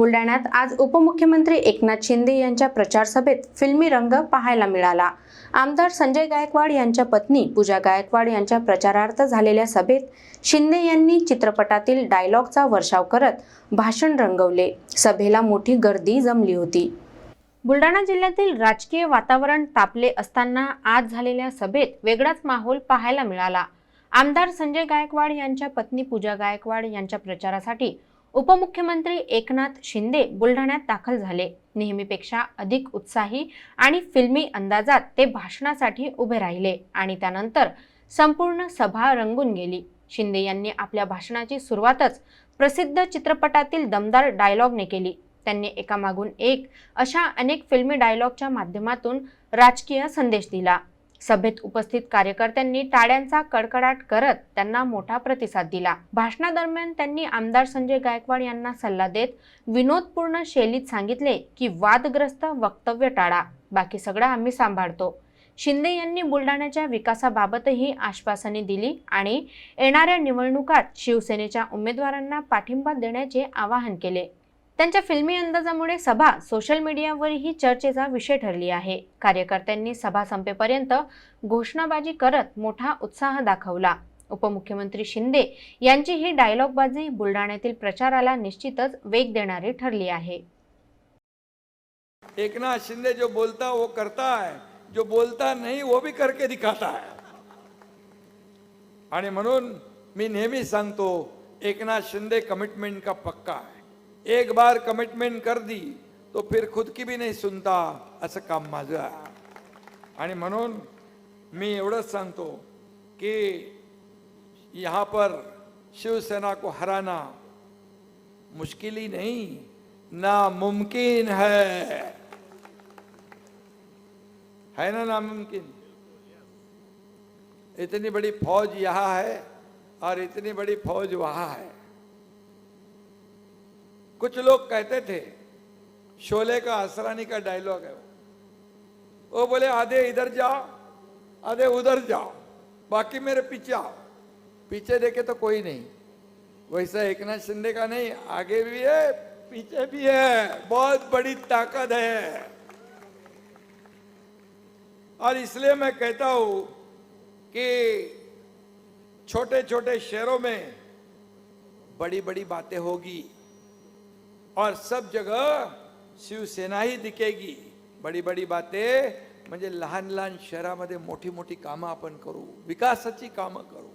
बुलढाण्यात आज उपमुख्यमंत्री एकनाथ शिंदे यांच्या प्रचार सभेत फिल्मी रंग पाहायला मिळाला. आमदार संजय गायकवाड यांच्या पत्नी पूजा गायकवाड यांच्या प्रचारार्थ झालेल्या सभेत शिंदे यांनी चित्रपटातील डायलॉगचा वर्षाव करत भाषण रंगवले. सभेला मोठी गर्दी जमली होती. बुलढाणा जिल्ह्यातील राजकीय वातावरण तापले असताना आज झालेल्या सभेत वेगळाच माहोल पाहायला मिळाला. आमदार संजय गायकवाड यांच्या पत्नी पूजा गायकवाड यांच्या प्रचारासाठी उपमुख्यमंत्री एकनाथ शिंदे बुलढाण्यात दाखल झाले. नेहमीपेक्षा अधिक उत्साही आणि फिल्मी अंदाजात ते भाषणासाठी उभे राहिले आणि त्यानंतर संपूर्ण सभा रंगून गेली. शिंदे यांनी आपल्या भाषणाची सुरुवातच प्रसिद्ध चित्रपटातील दमदार डायलॉगने केली. त्यांनी एकामागून एक अशा अनेक फिल्मी डायलॉगच्या माध्यमातून राजकीय संदेश दिला. सभेत उपस्थित कार्यकर्त्यांनी टाळ्यांचा कडकडाट करत त्यांना मोठा प्रतिसाद दिला. भाषणादरम्यान त्यांनी आमदार संजय गायकवाड यांना सल्ला देत विनोदपूर्ण शैलीत सांगितले की वादग्रस्त वक्तव्य टाळा. बाकी सगळं आम्ही सांभाळतो. शिंदे यांनी बुलढाण्याच्या विकासाबाबतही आश्वासने दिली आणि येणाऱ्या निवडणुकात शिवसेनेच्या उमेदवारांना पाठिंबा देण्याचे आवाहन केले. त्यांच्या फिल्मी अंदाजामुळे सभा सोशल मीडियावरही चर्चेचा विषय ठरली आहे. कार्यकर्त्यांनी सभा संपेपर्यंत घोषणाबाजी करत मोठा उत्साह दाखवला. उपमुख्यमंत्री शिंदे यांची ही डायलॉगबाजी बुलढाण्यातील प्रचाराला निश्चितच वेग देणारी ठरली आहे. एकनाथ शिंदे जो बोलता वो करता है. जो बोलता नहीं वो भी करके दिखाता है. आणि म्हणून मी नेहमी सांगतो एकनाथ शिंदे कमिटमेंट का पक्का है एक बार कमिटमेंट कर दी तो फिर खुद की भी नहीं सुनता, असं काम म्हणून मी एवढंच सांगतो की यहाँ पर शिवसेना को हराना मुश्किल ही नहीं नामुमकिन है. है ना नामुमकिन इतनी बड़ी फौज यहाँ है और इतनी बड़ी फौज वहाँ है. कुछ लोग कहते थे, शोले का असरानी का डायलॉग है वो। वो बोले, आधे इधर जाओ, आधे उधर जाओ, बाकी मेरे पीछे आओ। पीछे देखे तो कोई नहीं। वैसा एक नाथ शिंदे का नहीं, आगे भी है, पीछे भी है। बहुत बड़ी ताकत है। और इसलिए मैं कहता हूँ कि छोटे छोटे शहरों में बड़ी बड़ी बातें होगी। और सब जगह शिवसेना ही दिखेगी। बडी बडी बातें म्हणजे लहान लहान शहरामध्ये मोठी मोठी कामं आपण करू विकासाची कामं करू.